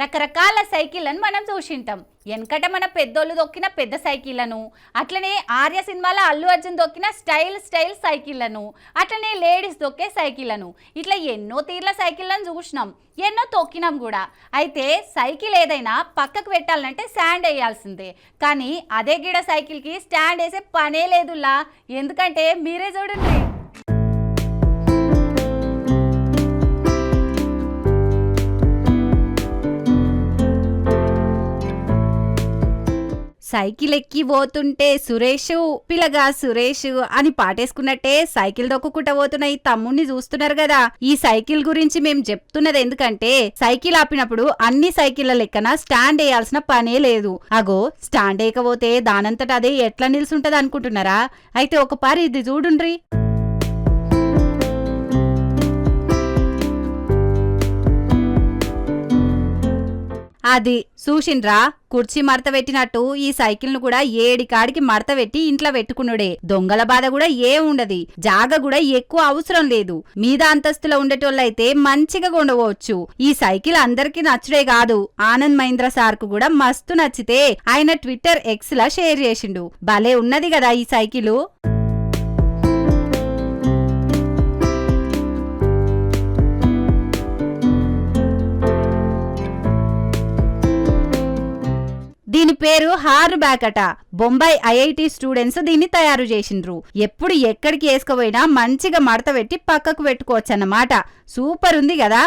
రకరకాల సైకిళ్ళను మనం చూసింటాం. వెనకట మన పెద్దోళ్ళు దొక్కిన పెద్ద సైకిళ్ళను అట్లనే ఆర్య సినిమాలో అల్లు అర్జున్ దొక్కిన స్టైల్ స్టైల్ సైకిళ్ళను అట్లనే లేడీస్ దొక్కే సైకిళ్ళను ఇట్లా ఎన్నో తీర్ల సైకిళ్ళను చూసినాం. ఎన్నో తొక్కినాం కూడా. అయితే సైకిల్ ఏదైనా పక్కకు పెట్టాలంటే స్టాండ్ వేయాల్సిందే. కానీ అదే గిడ సైకిల్కి స్టాండ్ వేసే పనే లేదులా. ఎందుకంటే మీరే చూడండి. సైకిల్ ఎక్కి పోతుంటే సురేష్ పిల్లగా సురేష్ అని పాటేసుకున్నట్టే సైకిల్ దొక్కుకుంటా పోతున్న ఈ తమ్ముణ్ణి చూస్తున్నారు కదా. ఈ సైకిల్ గురించి మేము చెప్తున్నది ఎందుకంటే సైకిల్ ఆపినప్పుడు అన్ని సైకిళ్ళ లెక్కన స్టాండ్ వేయాల్సిన పనే లేదు. అగో స్టాండ్ వేయకపోతే దానంతట అదే ఎట్లా నిల్చుంటది అనుకుంటున్నారా? అయితే ఒక పారి ఇది చూడుండ్రి. అది చూసిండ్రా? కుర్చీ మడత పెట్టినట్టు ఈ సైకిల్ను కూడా ఏడికాడికి మడత పెట్టి ఇంట్లో పెట్టుకున్నాడే. దొంగల బాధ కూడా ఏ ఉండదు. జాగ కూడా ఎక్కువ అవసరం లేదు. మీద అంతస్తులో ఉండేటోళ్ళైతే మంచిగా కొండవచ్చు. ఈ సైకిల్ అందరికీ నచ్చుడే కాదు. ఆనంద్ మహీంద్ర సార్కు కూడా మస్తు నచ్చితే ఆయన ట్విట్టర్ ఎక్స్ లా షేర్ చేసిండు. భలే ఉన్నది కదా ఈ సైకిలు. దీని పేరు హార్ బ్యాక్ అట. బొంబాయి ఐఐటి స్టూడెంట్స్ దీన్ని తయారు చేసిండ్రు. ఎప్పుడు ఎక్కడికి వేసుకోపోయినా మంచిగా మడత పెట్టి పక్కకు పెట్టుకోవచ్చు అన్నమాట సూపర్ ఉంది కదా?